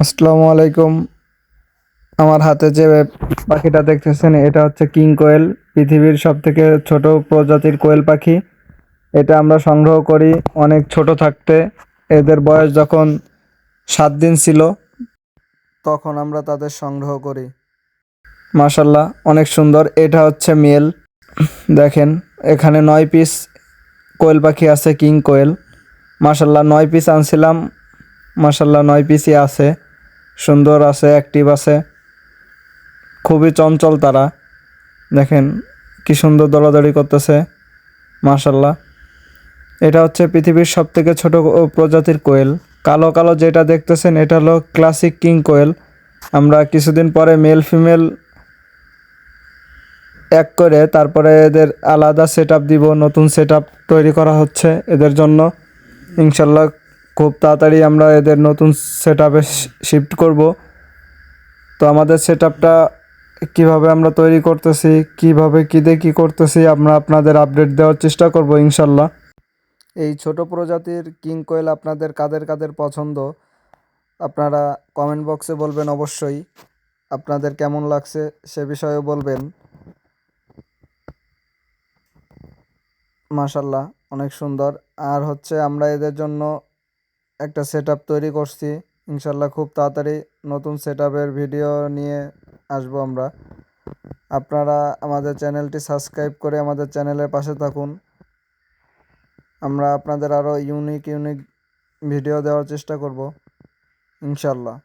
আসসালামু আলাইকুম। আমার হাতে যে পাখিটা দেখতেছেন, এটা হচ্ছে কিং কোয়েল, পৃথিবীর সব থেকে ছোট প্রজাতির কোয়েল পাখি। এটা আমরা সংগ্রহ করি অনেক ছোট থাকতে। এদের বয়স যখন সাত দিন ছিল, তখন আমরা তাদের সংগ্রহ করি। মাশাল্লাহ অনেক সুন্দর। এটা হচ্ছে মেল। দেখেন, এখানে নয় পিস কোয়েল পাখি আছে, কিং কোয়েল। মাশাল্লাহ নয় পিস আনছিলাম। মাশাল্লাহ নয় পিসই আছে। সুন্দর আছে অ্যাক্টিভ আছে। খুবই চঞ্চল তারা। দেখেন কি সুন্দর দৌড়াদৌড়ি করতেছে মাশাল্লাহ এটা হচ্ছে পৃথিবীর সব থেকে ছোটো প্রজাতির কোয়েল। কালো কালো যেটা দেখতেছেন, এটা হলো ক্লাসিক কিং কোয়েল। আমরা কিছুদিন পরে মেল ফিমেল এক করে তারপরে এদের আলাদা সেট দিব, নতুন সেট তৈরি করা হচ্ছে এদের জন্য। ইনশাল্লাহ খুব তাড়াতাড়ি আমরা এদের নতুন সেট আপে শিফট করব। তো আমাদের সেট আপটা কীভাবে আমরা তৈরি করতেছি, কীভাবে কী দিয়ে কী করতেছি, আমরা আপনাদের আপডেট দেওয়ার চেষ্টা করব ইনশাল্লাহ এই ছোট প্রজাতির কিং কোয়েল আপনাদের কাদের কাদের পছন্দ? আপনারা কমেন্ট বক্সে বলবেন অবশ্যই। আপনাদের কেমন লাগছে সে বিষয়েও বলবেন। মাশাল্লাহ অনেক সুন্দর। আর হচ্ছে আমরা এদের জন্য একটা সেট তৈরি করছি। ইনশাল্লাহ খুব তাড়াতাড়ি নতুন সেট ভিডিও নিয়ে আসব আমরা। আপনারা আমাদের চ্যানেলটি সাবস্ক্রাইব করে আমাদের চ্যানেলের পাশে থাকুন। আমরা আপনাদের আরও ইউনিক ইউনিক ভিডিও দেওয়ার চেষ্টা করব। ইনশাল্লাহ।